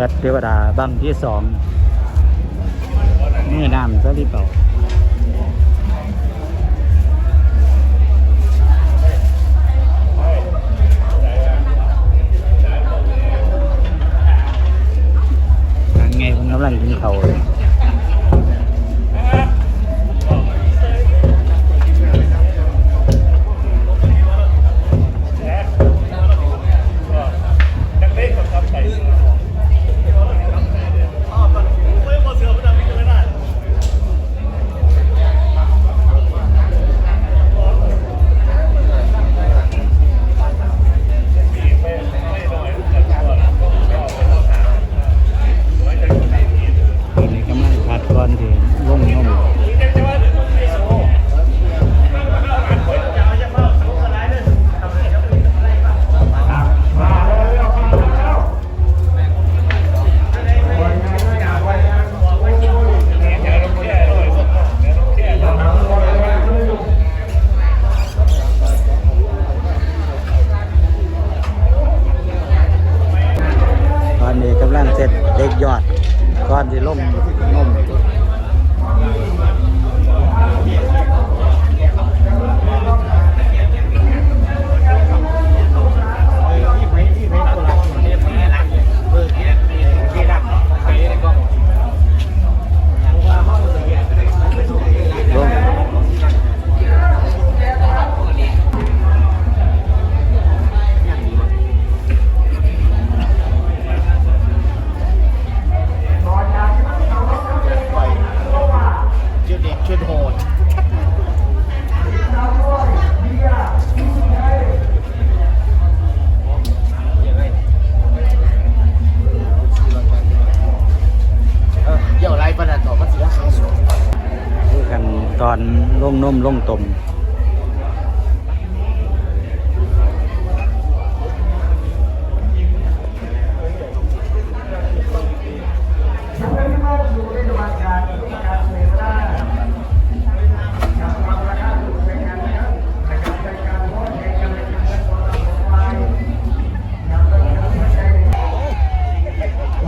พทย์เทวดาบังที่สองมือน้ำซะรีเป่าไงผมกำลังกินเขาเลย ยอดก้อนที่ล่มล่ม มลงตม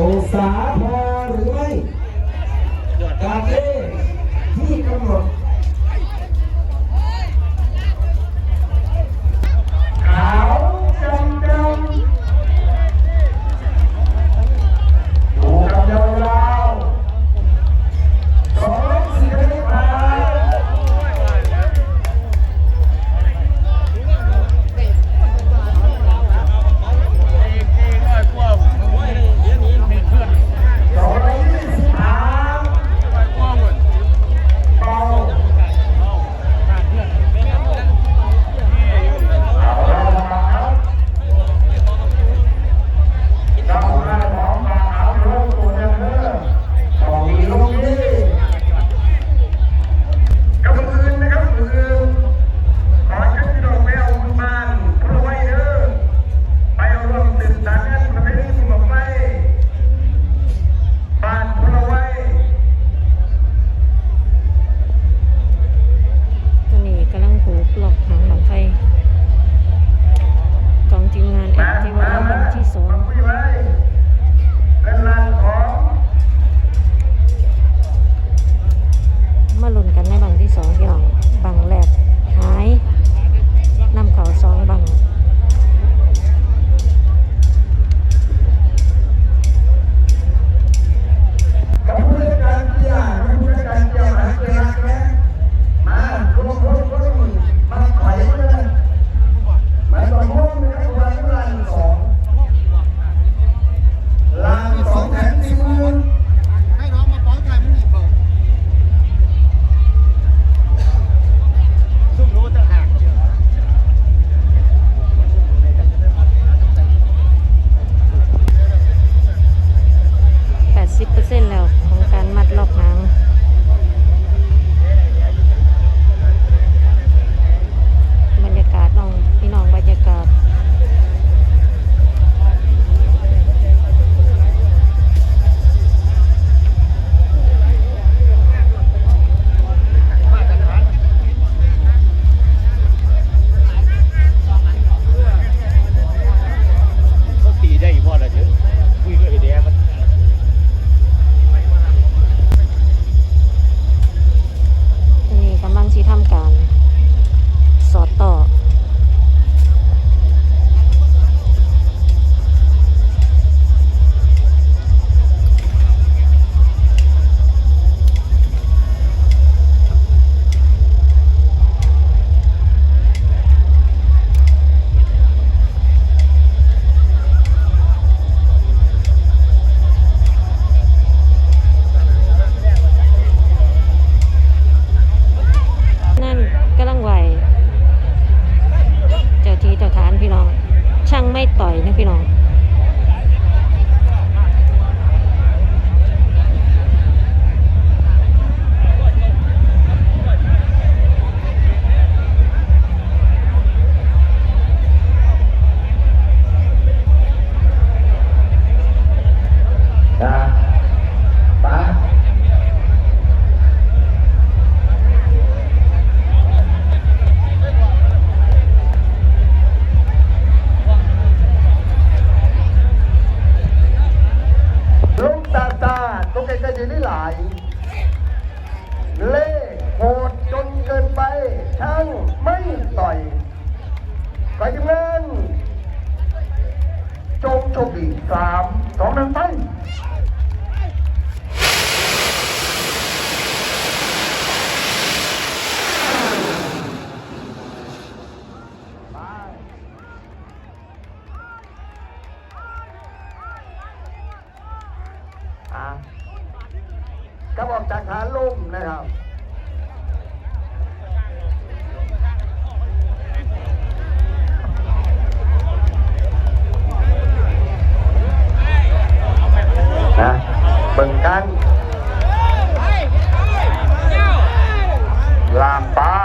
องศาพอหรือไม่การเล้งไม่ต่อยไปจงเงานจงโชคดีสามสองหนึ่งไปครับออกจากขาลุ่มนะครับ เบิ่งกันลามป้า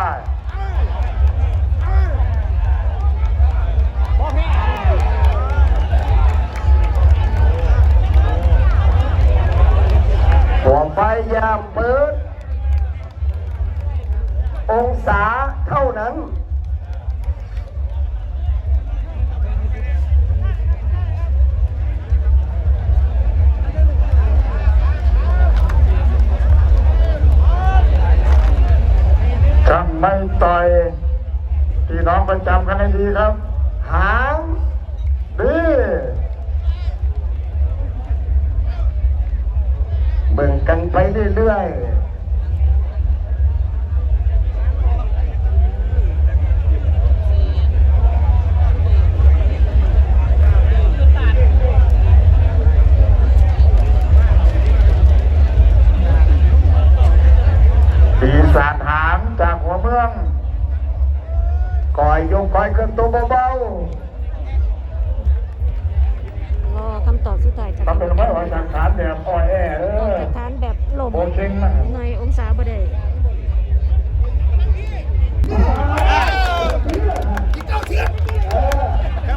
หัวไฟยามเปิด องศาเท่านั้น ไม่ต่อยพี่น้องประจำกันให้ดีครับ หางดีเบิ่งกันไปเรื่อยๆ แบบลมโอเคนะในองศาบ่ได้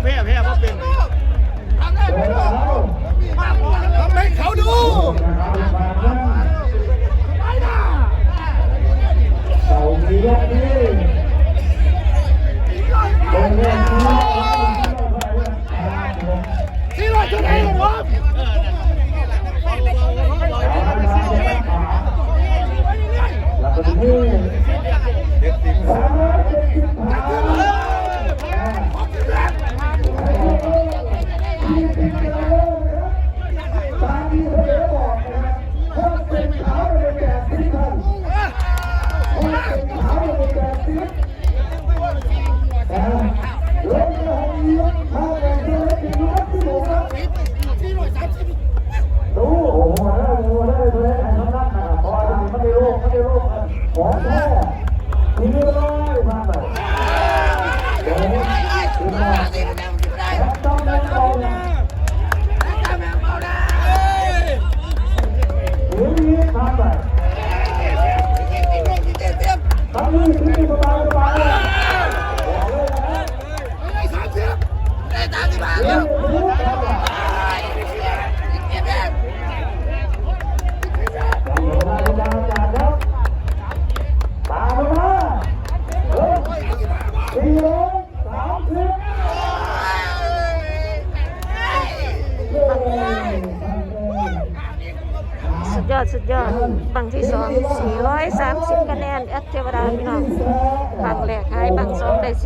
แพ้แพ้เพราะเป็นทำให้เขาดูเต่ามีเรื่องนี้ ยอดสุดยอดบังที่สอง430คะแนนแอดเทวดาพี่น้องบังแรกหายบังสองได้430